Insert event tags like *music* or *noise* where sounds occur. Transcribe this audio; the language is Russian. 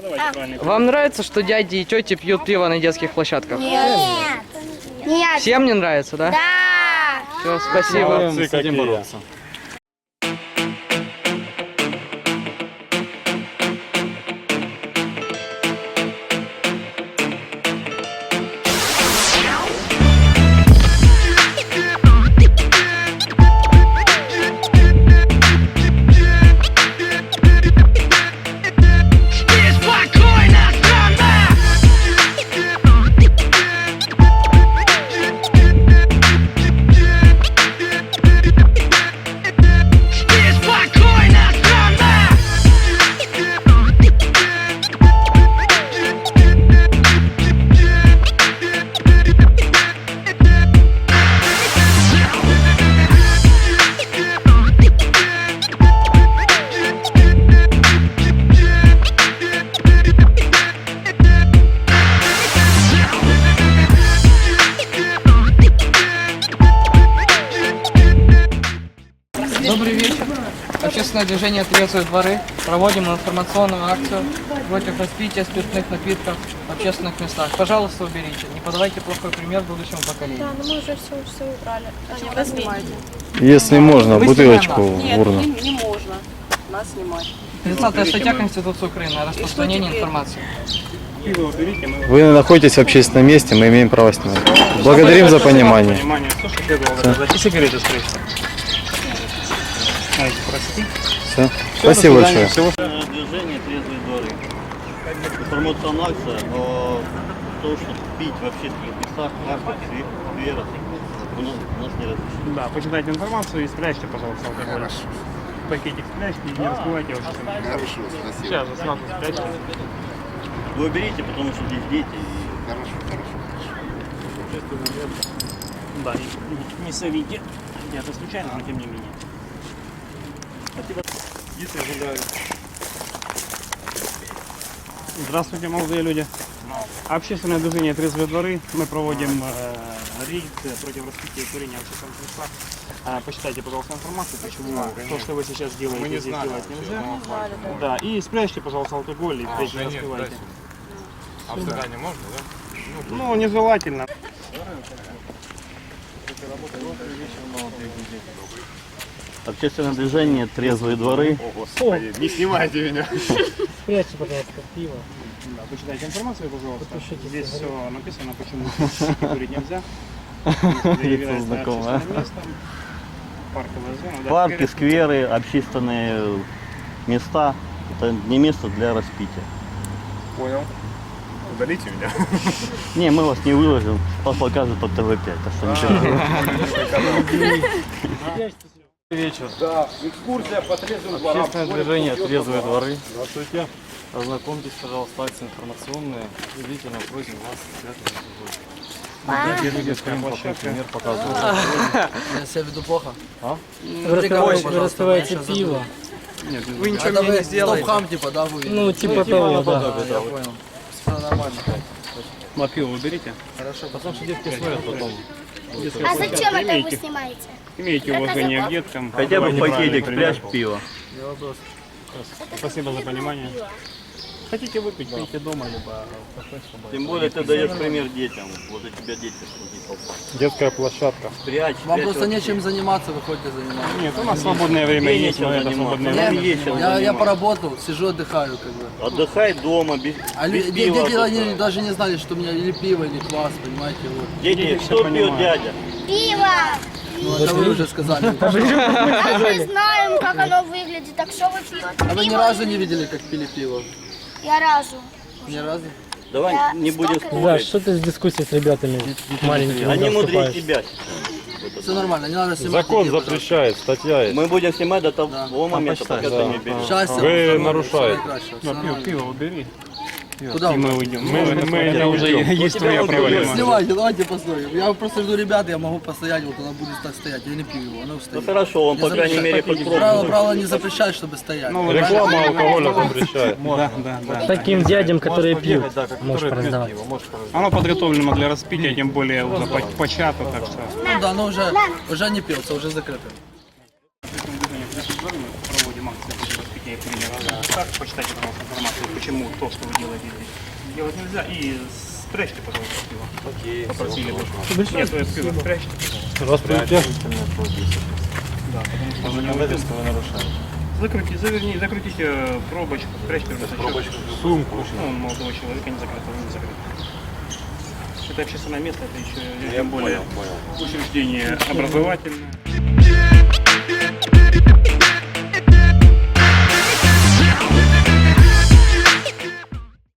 Правильный Вам нравится, что дяди и тети пьют пиво на детских площадках? Нет. Нет. Всем не нравится, да? Да. Все, спасибо. Молодцы какие. Общественное движение «Трезвые дворы». Проводим информационную акцию против распития спиртных напитков в общественных местах. Пожалуйста, уберите. Не подавайте плохой пример будущему поколению. Да, ну мы уже все, все убрали. А, не, вы снимаете. Если можно, Мы бутылочку в Нет, урну. не, не можно нас снимать. 30 статья Конституции Украины о распространении информации. Пиво уберите, мы Вы находитесь в общественном месте, мы имеем право снимать. Благодарим за понимание. Понимание, все, что следовало доказать. И сигареты спрячьте. Знаете, прости. Все. Спасибо большое. Всего Движение «Трезвые дворы». Информационная акция о том, что пить в общественных местах, парках, скверах у нас, у нас не разрешено. Да, почитайте информацию и спрячьте, пожалуйста, алкоголь. Хорошо. Пакетик спрячьте и не раскрывайте его. Хорошо, спасибо. Сейчас, сразу спрячьте. Вы уберите, потому что здесь дети. и Да, и не- не совите. Где-то случайно, но тем не менее. Здравствуйте, молодые люди. Общественное движение «Трезвые дворы». Мы проводим э, рейд против распития и курения в общественных местах. А, почитайте, пожалуйста, информацию, почему то, что вы сейчас делаете, здесь делать нельзя. Да, и спрячьте, пожалуйста, алкоголь и впредь не раскрывайте. А в Судане можно, да? Ну, нежелательно. Общественное движение «Трезвые дворы». Не снимайте меня. Спрячьте, пожалуйста, пиво. Да, почитайте информацию, пожалуйста. Здесь все написано, почему курить нельзя. Лицо знакомое. Парковая зона. да, Парки, скверы. скверы, общественные места. Это не место для распития. Понял. Удалите меня. Не, мы вас не выложим. Вас покажут по ТВ5. Так что ничего. Вечер. Да, экскурсия по трезвым дворам. Общественное движение «Трезвые дворы». Здравствуйте. Ознакомьтесь, пожалуйста, акции информационные. Действительно, просим вас связываться с Скрин плохой пример. *laughs* Я себя веду плохо. Вы распиваете пиво. Вы ничего мне не сделаете. типа, да, вы? Ну, типа того, да. Я понял. Все нормально. Ну, пиво уберите. Потому что детки смотрят потом. А зачем это вы снимаете? Имейте уважение к деткам. Хотя бы Давайте пакетик правильный спрячь пиво. Спасибо за понимание. Хотите выпить, пейте дома, либо в кафе, чтобы... Тем более ты даешь пример детям. Вот у тебя дети толпа. Детская площадка. Спрячь, Вам просто нечем заниматься, вы ходите заниматься. Нет, у нас свободное время есть, нечем но это заниматься. свободное время. Я, я поработал, сижу, отдыхаю, как бы. Отдыхай дома, без, А без лю- де- пива дети они даже не знали, что у меня или пиво, или квас, понимаете, вот. Дети, Дети кто всё пьет понимают. дядя? Пиво! Ну, это вы уже сказали. А *laughs* мы знаем, как оно выглядит. Так что вы пьете? А вы ни разу не видели, как пили пиво? Я разу. Ни разу? Давай Я не будем столько- Да, спорить. что ты с дискуссией с ребятами маленькими Они мудрее тебя. Все нормально, не надо снимать. Закон пожалуйста. запрещает, статья есть. Мы будем снимать до того Да. момента, пока ты не берешь. Счастья, Вы нарушаете. всего наикращего, всё Да, пиво, нормально. пиво убери. Куда И мы уйдем. Мы, мы, уже уйдем. есть твоя проблема. Снимайте, давайте посмотрим. Я просто жду ребят, я могу постоять, вот она будет так стоять. Я не пью его, она Ну стоит. хорошо, он по крайней мере хоть Правило, пробует. правило не запрещает, чтобы стоять. Ну, Реклама алкоголя запрещает. Да, да, да. Таким дядям, которые пьют, можешь продавать. Оно подготовлено для распития, тем более уже по, по чату, так что. Ну да, но уже, уже не пьется, уже закрыто. Местах, почитайте, пожалуйста, информацию, почему то, что вы делаете здесь, делать нельзя. И спрячьте, пожалуйста, пиво. Окей, Попросили бы. Нет, вы пиво спрячьте. Распрямите. Да, потому что Законодательство вы нарушаете. Закройте, заверни, закрутите пробочку, спрячьте в рюкзачок. Сумку. Ну, он молодого человека не закрыто, он не закрыто. Это общественное место, это еще Я тем более понял, понял. учреждение образовательное.